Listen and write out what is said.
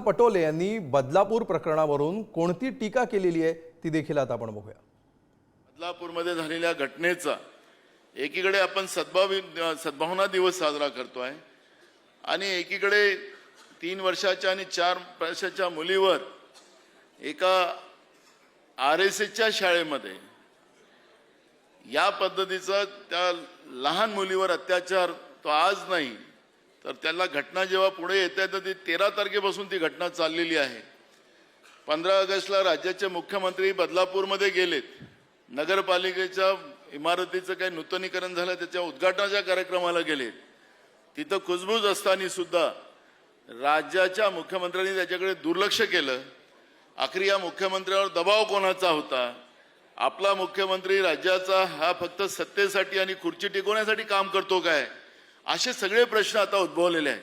पटोले यांनी बदलापूर प्रकरणावरून कोणती टीका केलेली आहे ती देखील आता आपण बघूया. बदलापूरमध्ये झालेल्या घटनेचा एकीकडे आपण सद्भावी सद्भावना दिवस साजरा करतो आहे आणि एकीकडे तीन वर्षाच्या आणि चार वर्षाच्या मुलीवर एका आर एस एसच्या शाळेमध्ये या पद्धतीचा त्या लहान मुलीवर अत्याचार तो आज नाही. तर त्याला घटना जेव्हा पुढे येत आहे तर ती तेरा तारखेपासून ती घटना चाललेली आहे. पंधरा ऑगस्टला राज्याचे मुख्यमंत्री बदलापूरमध्ये गेलेत. नगरपालिकेच्या इमारतीचं काही नूतनीकरण झालं त्याच्या उद्घाटनाच्या कार्यक्रमाला गेलेत. तिथं कुजबूज असताना सुद्धा राज्याच्या मुख्यमंत्र्यांनी त्याच्याकडे दुर्लक्ष केलं. आखरी या मुख्यमंत्र्यावर दबाव कोणाचा होता? आपला मुख्यमंत्री राज्याचा हा फक्त सत्तेसाठी आणि खुर्ची टिकवण्यासाठी काम करतो काय? असे सगळे प्रश्न आता उद्भवलेले आहेत.